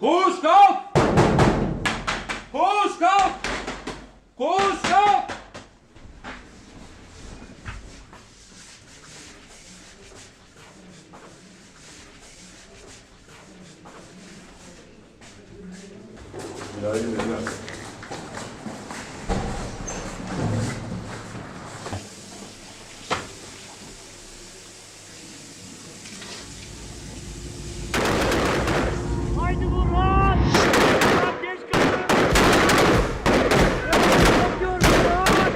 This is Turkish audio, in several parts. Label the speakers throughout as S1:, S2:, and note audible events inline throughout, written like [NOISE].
S1: Koğuş kalk! Koğuş kalk! Koğuş kalk!
S2: Haydi Burhan! Burhan geç kalın! Yapıyoruz Burhan!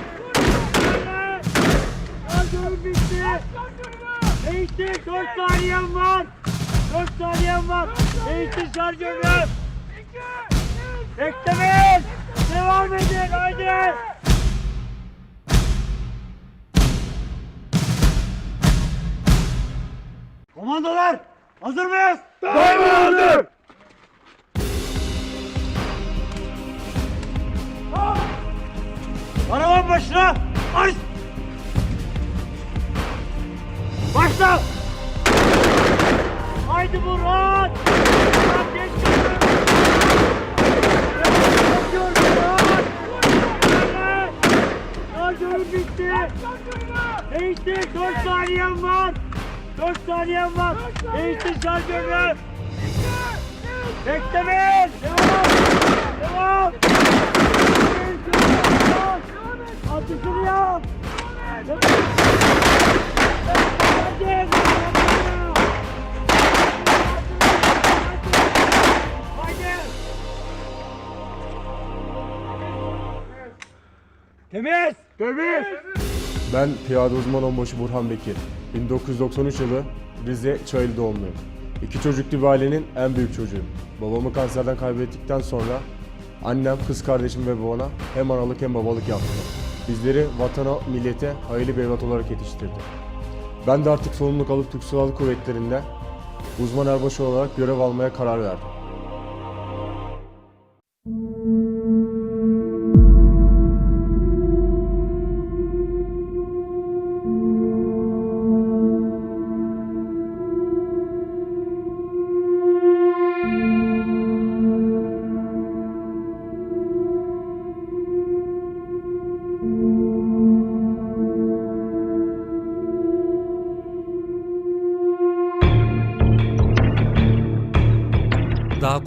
S2: Öyle! Şarjörüm bitti! Değiştir! 4 saniyem var! 4 Değiştir şarjörü! Beklemeyin! Devam edin! Haydi! Komandolar! Hazır mıyız? Daima hazır! Arabanın başına! Marş! Başla! Haydi Burhan! Burhan geç! Şarjörüm bitti! Değiştir! 4 saniyem var! 4 saniyem var! Değiştir şarjörü! Beklemeyin! Devam! Devam! Atışını yap! Hadi! Temiz! Temiz!
S3: Ben piyade uzman onbaşı Burhan Bekir. 1993 yılı Rize Çayeli doğumluyum. İki çocuklu bir ailenin en büyük çocuğuyum. Babamı kanserden kaybettikten sonra annem, kız kardeşim ve babana hem analık hem babalık yaptı. Bizleri vatana, millete hayırlı bir evlat olarak yetiştirdi. Ben de artık sorumluluk alıp Türk Silahlı Kuvvetleri'nde uzman erbaşı olarak görev almaya karar verdim.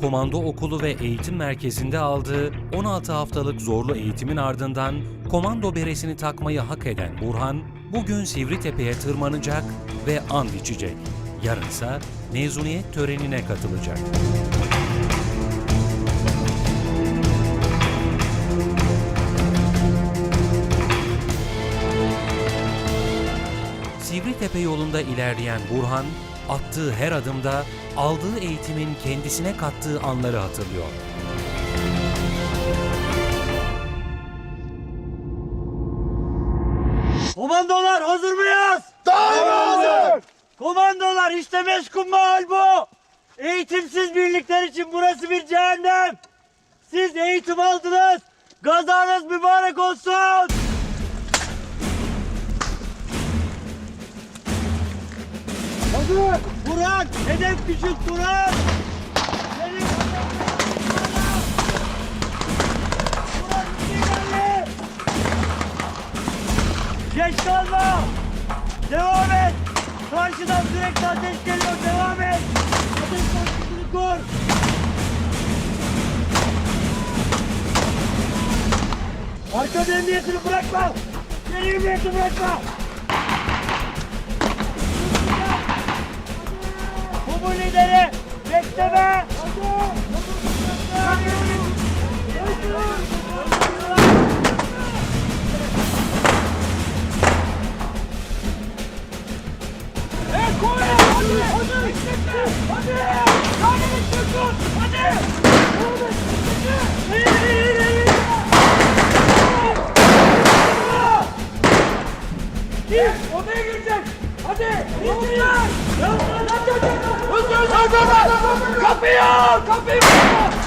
S4: Komando Okulu ve Eğitim Merkezi'nde aldığı 16 haftalık zorlu eğitimin ardından komando beresini takmayı hak eden Burhan, bugün Sivritepe'ye tırmanacak ve and içecek. Yarınsa mezuniyet törenine katılacak. Sivritepe yolunda ilerleyen Burhan, attığı her adımda aldığı eğitimin kendisine kattığı anları hatırlıyor.
S2: Komandolar hazır mıyız? Daima hazır! Komandolar işte meşgul mahal bu! Eğitimsiz birlikler için burası bir cehennem! Siz eğitim aldınız! Gazanız mübarek olsun! Hazır! Burak! Hedef küçük Burak! Hedef Burak ilerle! Geç kalma! Devam et! Karşıdan sürekli ateş geliyor, devam et! Ateş taktikini kur! Arka emniyetini bırakma! Geri emniyetini bırakma! Lideri! Bekleme!
S1: Odaya girecek! Hadi! Kapıyı al! Kapıyı al!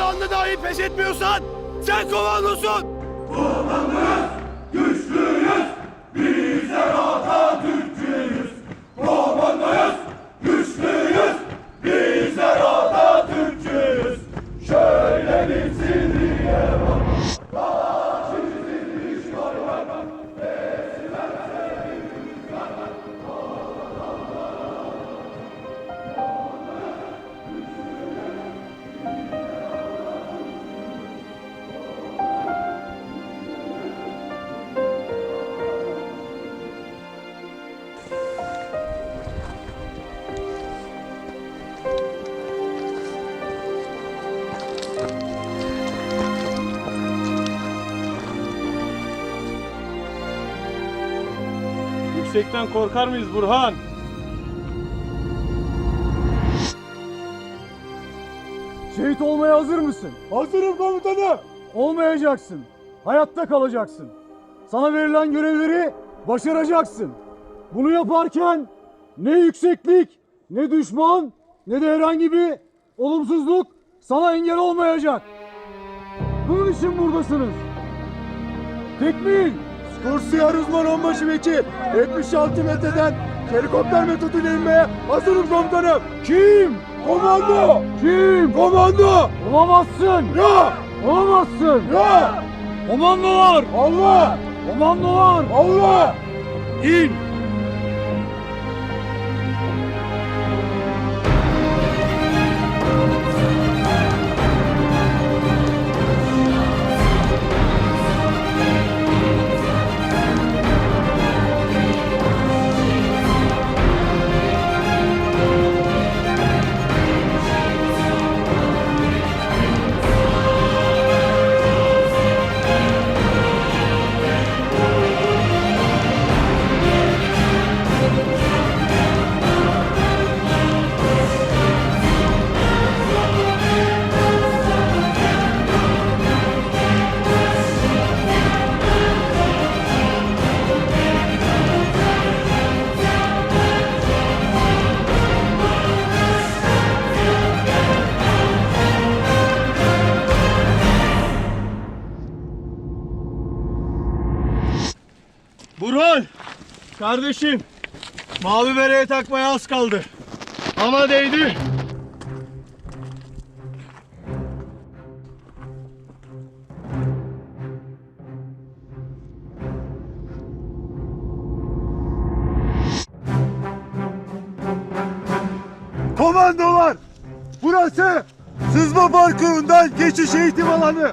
S5: Anda dahi pes etmiyorsan sen komandosun!
S6: Yüksekten korkar mıyız Burhan?
S7: Şehit olmaya hazır mısın?
S8: Hazırım komutanım.
S7: Olmayacaksın. Hayatta kalacaksın. Sana verilen görevleri başaracaksın. Bunu yaparken ne yükseklik, ne düşman, ne de herhangi bir olumsuzluk sana engel olmayacak. Bunun için buradasınız. Tekmil!
S8: Kursiyer uzman onbaşı Bekir. 76 metreden helikopter metoduyla inmeye hazırım komutanım.
S7: Kim?
S8: Komando!
S7: Kim?
S8: Komando!
S7: Olamazsın!
S8: Ya!
S7: Olamazsın!
S8: Ya!
S7: Komandolar!
S8: Allah!
S7: Komandolar!
S8: Allah!
S7: İn!
S6: Kardeşim! Mavi bereye takmaya az kaldı. Ama değdi.
S8: Komandolar! Burası sızma parkurundan geçiş eğitim alanı.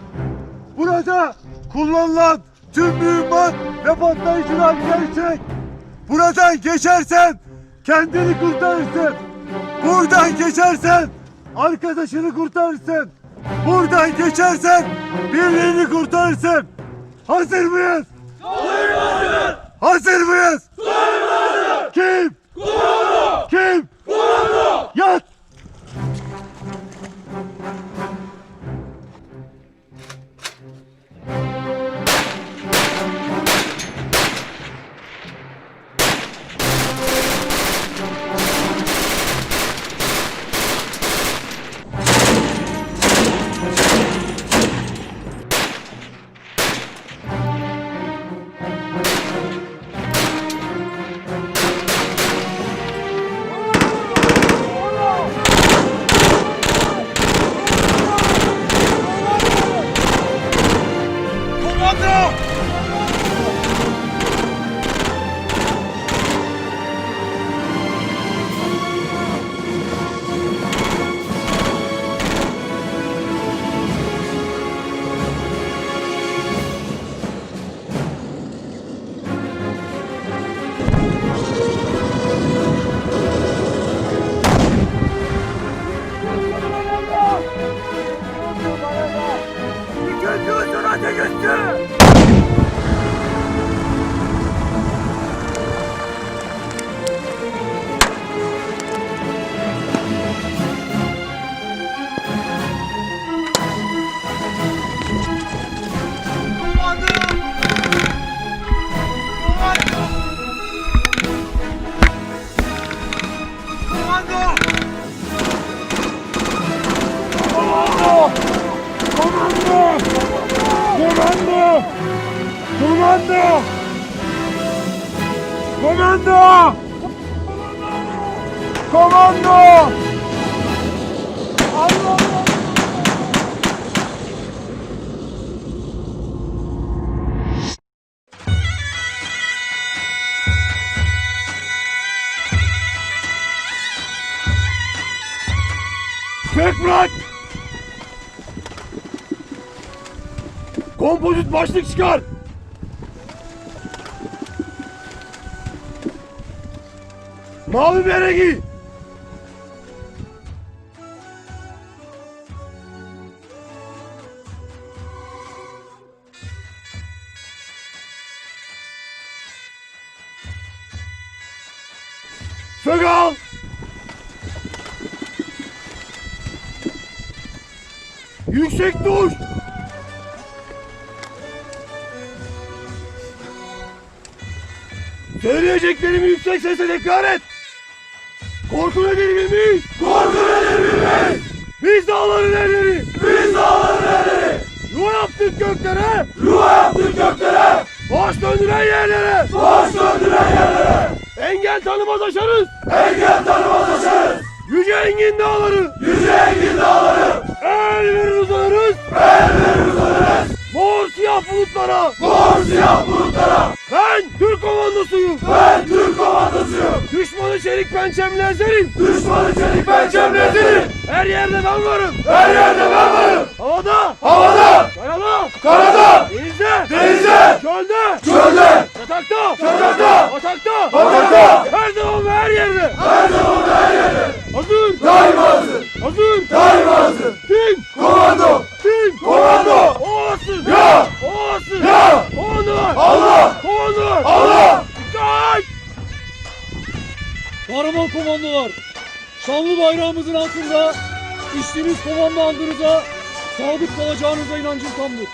S8: Burada kullanılan tüm mühimmat ve patlayıcılar gerçek. Buradan geçersen kendini kurtarırsın. Buradan geçersen arkadaşını kurtarırsın. Buradan geçersen birliğini kurtarırsın. Hazır mıyız? Hazır mıyız? Kim? Kim? Yat!
S6: 啊！Kompozit başlık çıkar! Mavi bere yüksek sesle tekrar et! Korku nedir bilmeyiz! Korku nedir bilmeyiz! Biz dağların erleri! Biz dağların erleri! Yuva yaptık göklere! Yuva yaptık göklere! Baş döndüren yerlere! Baş döndüren yerlere! Engel tanımaz aşarız! Engel tanımaz aşarız! Yüce engin dağları! Yüce engin dağları! El verir uzanırız! El verir uzanırız! Mor siyah bulutlara! Mor siyah bulutlara! Ben Türk komandosuyum! Ben Türk komandosuyum! Düşmanı çelik pençemle ezerim! Düşmanı çelik pençemle ezerim! Her yerde ben varım! Her yerde ben varım! Havada! Havada! Karada! Karada! Denizde! Denizde! Çölde! Çölde! Yatakta! Yatakta! Atakta! Atakta! Her zaman ve her yerde! Her zaman ve her yerde! Hazır! Daima hazır! Hazır! Daima hazır! Tim! Komando! Tim! Komando! Oğasın! Ya! Oğasın! Ya! Var! Allah! Komando var! Allah! Dikkat!
S9: Kahraman komandolar! Şanlı bayrağımızın altında içtiğiniz komando andınıza sadık kalacağınıza inancım tamdır.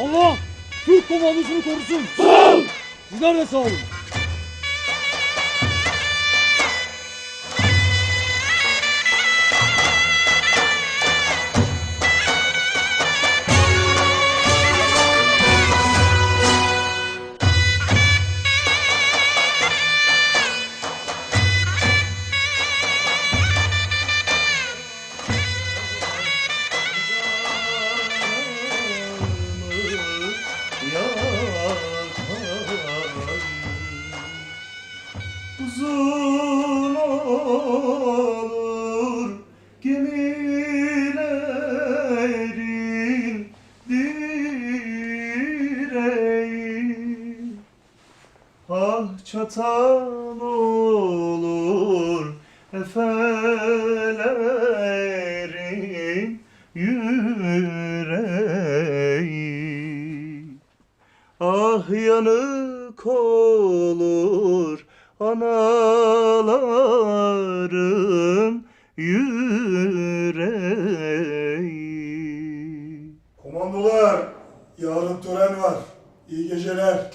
S9: Allah Türk komandosunu korusun. Olun. Sizler de sağ olun.
S10: İyi geceler.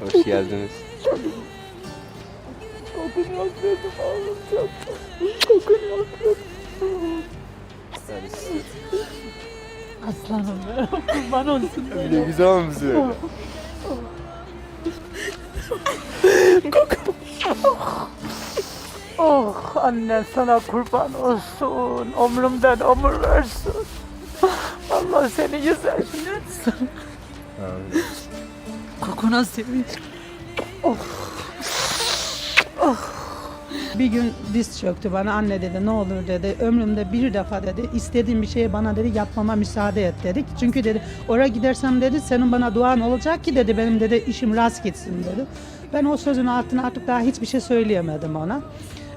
S11: Hoş geldiniz.
S12: Aslanım benim kurban olsun.
S11: Ne güzel olmuş böyle.
S12: Oh annen sana kurban olsun. Ömrümden ömür versin. Allah seni [LAUGHS] etsin. Kokuna sevinç. Oh. Oh. Bir gün diz çöktü bana anne dedi ne olur dedi ömrümde bir defa dedi istediğim bir şeye bana dedi yapmama müsaade et dedik. Çünkü dedi oraya gidersem dedi senin bana duan olacak ki dedi benim dedi işim rast gitsin dedi. Ben o sözün altına artık daha hiçbir şey söyleyemedim ona.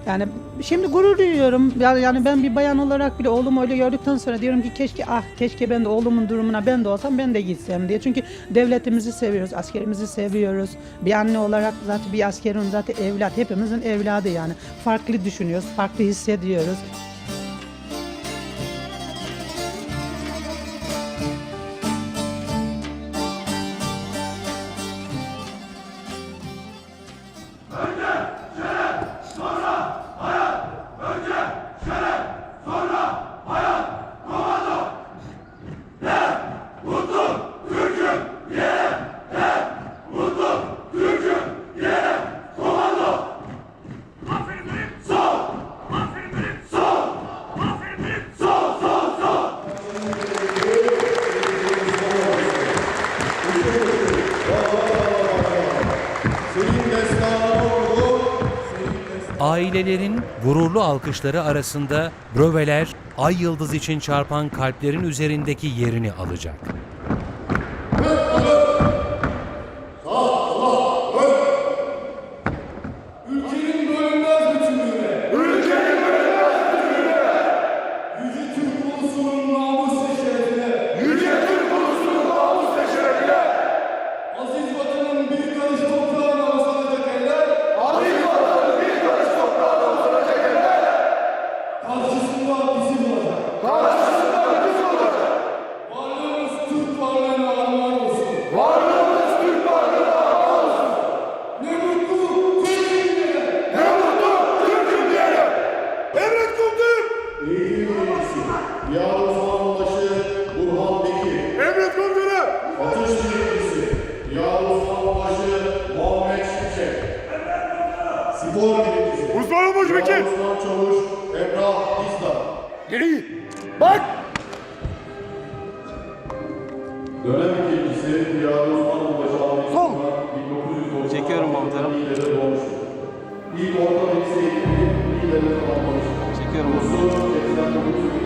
S12: Yani şimdi gurur duyuyorum. Yani ben bir bayan olarak bile oğlumu öyle gördükten sonra diyorum ki keşke ah keşke ben de oğlumun durumuna ben de olsam ben de gitsem diye. Çünkü devletimizi seviyoruz, askerimizi seviyoruz. Bir anne olarak zaten bir askerin zaten evlat, hepimizin evladı yani. Farklı düşünüyoruz, farklı hissediyoruz.
S7: Ailelerin gururlu alkışları arasında bröveler ay yıldız için çarpan kalplerin üzerindeki yerini alacak.
S13: Dönem ikincisi Piyade Osman Ulaş'ı Sol. 1990
S14: Çekiyorum komutanım.
S13: Lider'e. İlk orta meclis eğitimini Lider'e tamamlamıştır.
S14: Çekiyorum.
S13: Kursu 89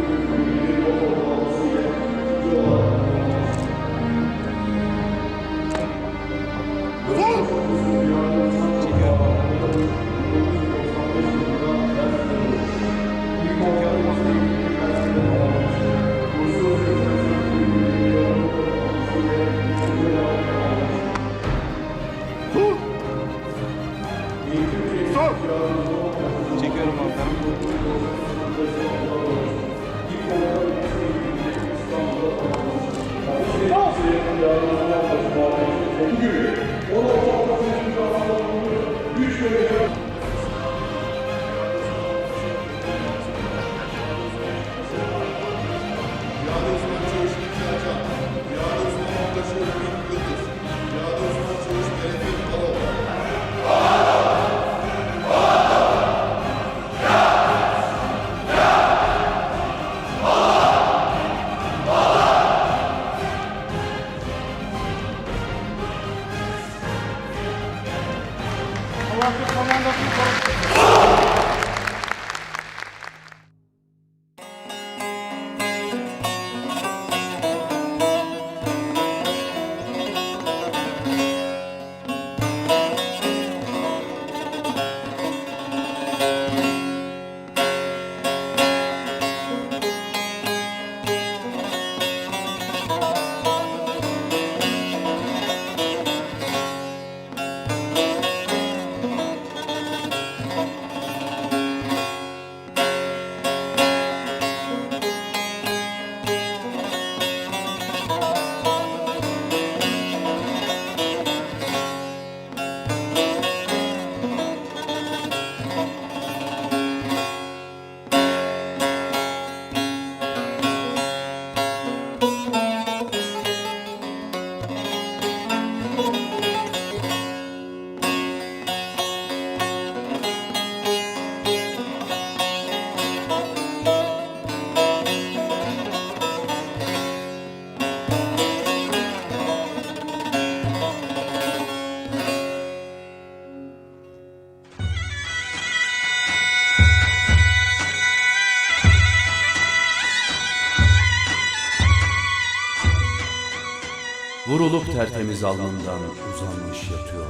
S11: tertemiz alnından uzanmış yatıyor.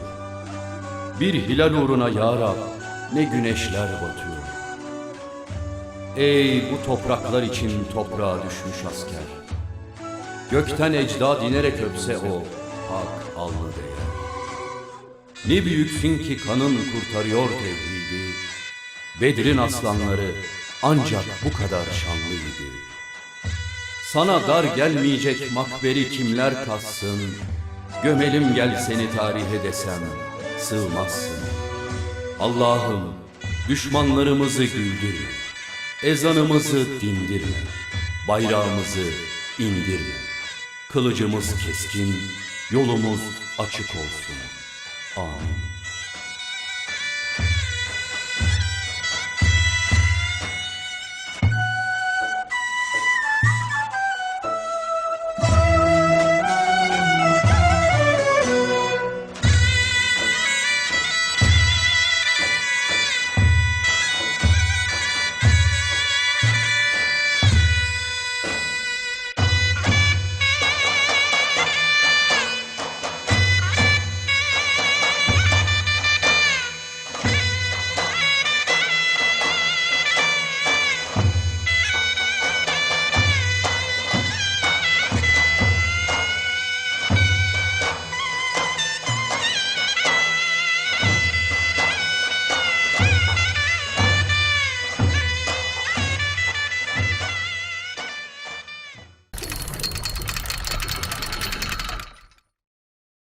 S11: Bir hilal uğruna ya Rab, ne güneşler batıyor. Ey bu topraklar için toprağa düşmüş asker. Gökten ecdad inerek öpse o hak alnı değer. Ne büyüksün ki kanın kurtarıyor tevhidi. Bedir'in aslanları ancak bu kadar şanlıydı. Sana dar gelmeyecek makberi kimler kassın? Gömelim gel seni tarihe desem sığmazsın. Allah'ım düşmanlarımızı güldürme. Ezanımızı dindirme. Bayrağımızı indirme. Kılıcımız keskin, yolumuz açık olsun. Amin.